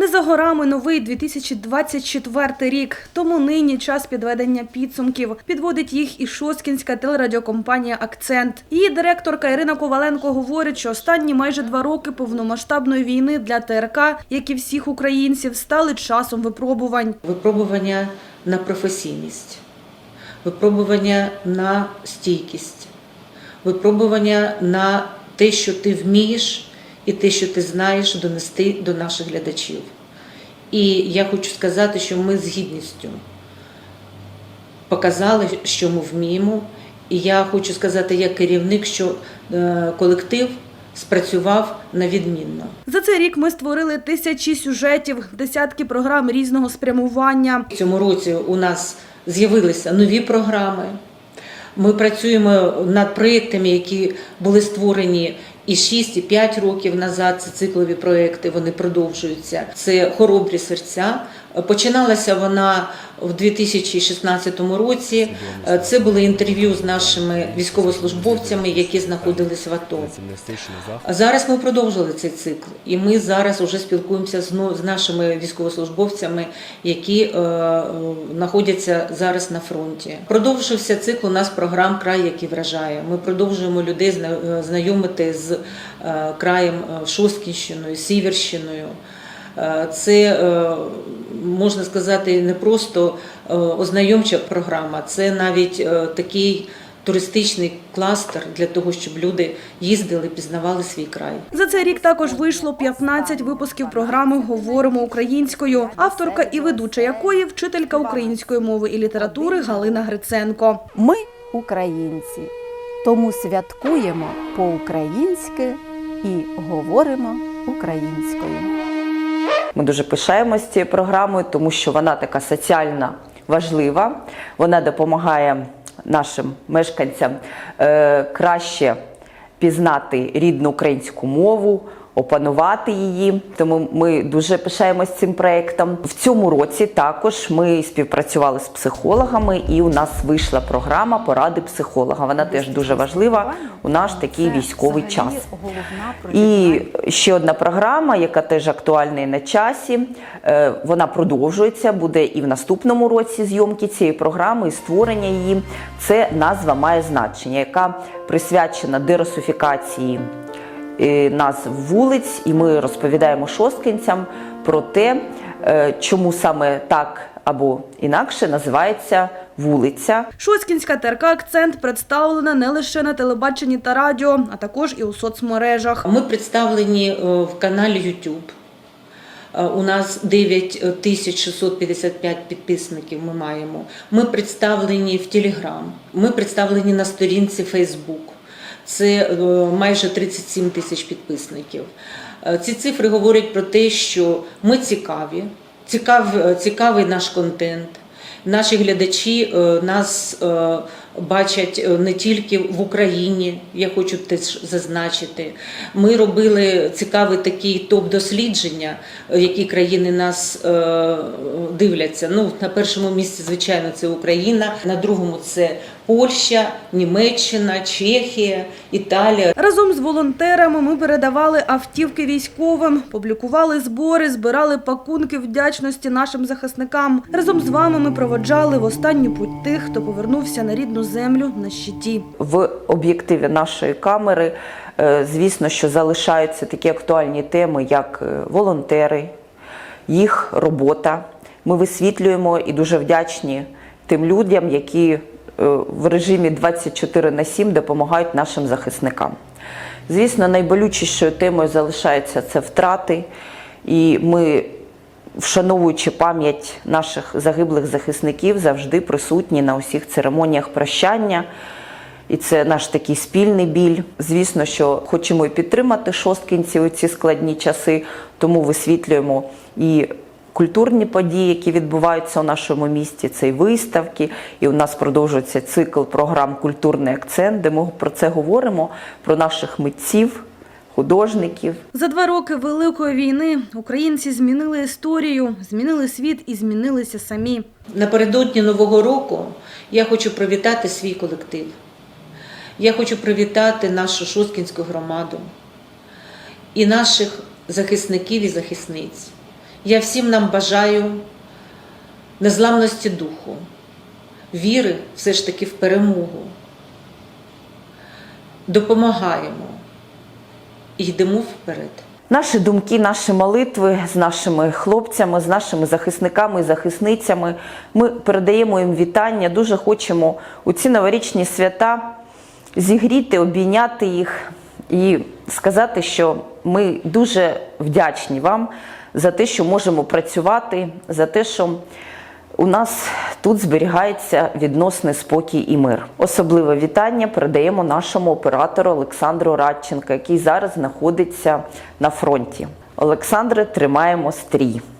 Не за горами новий 2024 рік. Тому нині час підведення підсумків. Підводить їх і шосткінська телерадіокомпанія Акцент. Її директорка Ірина Коваленко говорить, що останні майже два роки повномасштабної війни для ТРК, як і всіх українців, стали часом випробувань. Випробування на професійність, випробування на стійкість, випробування на те, що ти вмієш, і те, що ти знаєш, донести до наших глядачів. І я хочу сказати, що ми з гідністю показали, що ми вміємо. І я хочу сказати, як керівник, що е, колектив спрацював на відмінно. За цей рік ми створили тисячі сюжетів, десятки програм різного спрямування. В цьому році у нас з'явилися нові програми. Ми працюємо над проєктами, які були створені і 6, і 5 років назад. Це циклові проекти, вони продовжуються. Це хоробрі серця. Починалася вона в 2016 році. Це були інтерв'ю з нашими військовослужбовцями, які знаходилися в АТО. Зараз ми продовжили цей цикл, і ми зараз вже спілкуємося з, нашими військовослужбовцями, які е, е, знаходяться зараз на фронті. Продовжився цикл у нас програм Край, який вражає. Ми продовжуємо людей е, знайомити з е, краєм е, Шосткінщиною, Сіверщиною. Е, Це е, можна сказати не просто е, ознайомча програма, це навіть е, такий туристичний кластер для того, щоб люди їздили, пізнавали свій край. За цей рік також вийшло 15 випусків програми Говоримо українською, авторка і ведуча якої вчителька української мови і літератури Галина Гриценко. Ми українці, тому святкуємо по-українськи і говоримо українською. Ми дуже пишаємося цією програмою, тому що вона така соціально важлива. Вона допомагає нашим мешканцям е, краще пізнати рідну українську мову. Опанувати її, тому ми дуже пишаємось цим проєктом. В цьому році також ми співпрацювали з психологами, і у нас вийшла програма поради психолога. Вона теж дуже важлива у наш такий військовий час. І ще одна програма, яка теж актуальна і на часі. е, Вона продовжується, буде і в наступному році зйомки цієї програми, і створення її. Це назва має значення, яка присвячена дерусифікації е, назв вулиць, і ми розповідаємо шосткинцям про те, е, чому саме так або інакше називається вулиця. Шоцкінська ТРК Акцент представлена не лише на телебаченні та радіо, а також і у соцмережах. Ми представлені е, в каналі YouTube. Е, У нас 9655 підписників ми маємо. Ми представлені в Telegram. Ми представлені на сторінці Facebook. Це е, майже 37 тисяч підписників. Е, Ці цифри говорять про те, що ми цікаві, цікав, е, цікавий наш контент. Наші глядачі нас бачать не тільки в Україні, я хочу теж зазначити. Ми робили цікавий такий топ-дослідження, е, які країни нас дивляться. Ну, на першому місці, звичайно, це Україна, на другому це Польща, Німеччина, Чехія, Італія. Разом з волонтерами ми передавали автівки військовим, публікували збори, збирали пакунки вдячності нашим захисникам. Разом з вами ми проводжали в останню путь тих, хто повернувся на рідну землю на щиті. В об'єктиві нашої камери, е, звісно, що залишаються такі актуальні теми, як е, волонтери, їх робота. Ми висвітлюємо і дуже вдячні тим людям, які в режимі 24 на 7 допомагають нашим захисникам. Звісно, найболючішою темою залишається це втрати, і ми, вшановуючи пам'ять наших загиблих захисників, завжди присутні на усіх церемоніях прощання. І це наш такий спільний біль. Звісно, що хочемо і підтримати шосткинців у ці складні часи, тому висвітлюємо і культурні події, які відбуваються у нашому місті. Це і виставки, і у нас продовжується цикл програм Культурний акцент, де ми про це говоримо, про наших митців, художників. За два роки Великої війни українці змінили історію, змінили світ і змінилися самі. Напередодні Нового року я хочу привітати свій колектив. Я хочу привітати нашу Шосткінську громаду і наших захисників і захисниць, Я всім нам бажаю незламності духу, віри все ж таки в перемогу. Допомагаємо і йдемо вперед. Наші думки, наші молитви з нашими хлопцями, з нашими захисниками і захисницями. Ми передаємо їм вітання. Дуже хочемо у ці новорічні свята зігріти, обійняти їх і сказати, що ми дуже вдячні вам за те, що можемо працювати, за те, що у нас тут зберігається відносний спокій і мир. Особливе вітання передаємо нашому оператору Олександру Радченка, який зараз знаходиться на фронті. Олександре, тримаємо стрій.